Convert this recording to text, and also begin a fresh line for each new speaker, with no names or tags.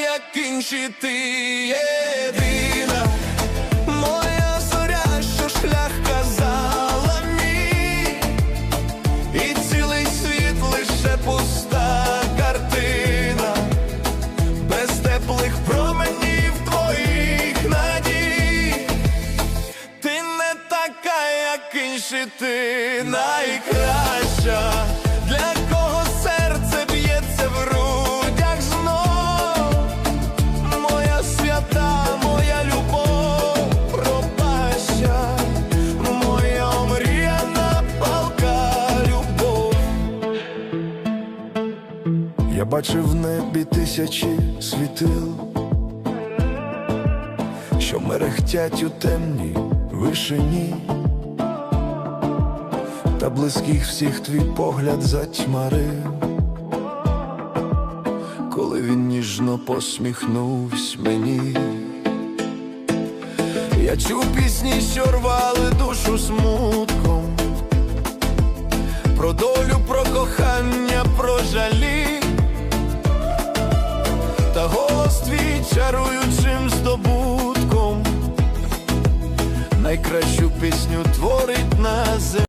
як інші, ти єдина, моя зоря, що шлях казала мій, і цілий світ лише пуста картина, без теплих променів твоїх надій. Ти не така, як інші, ти найкраща,
Я бачив в небі тисячі світил, що мерехтять у темній вишині, та близьких всіх твій погляд затьмарив, коли він ніжно посміхнувся мені. Я чув пісні, що рвали душу смутком, чаруючим здобутком. Найкращу пісню творить на землі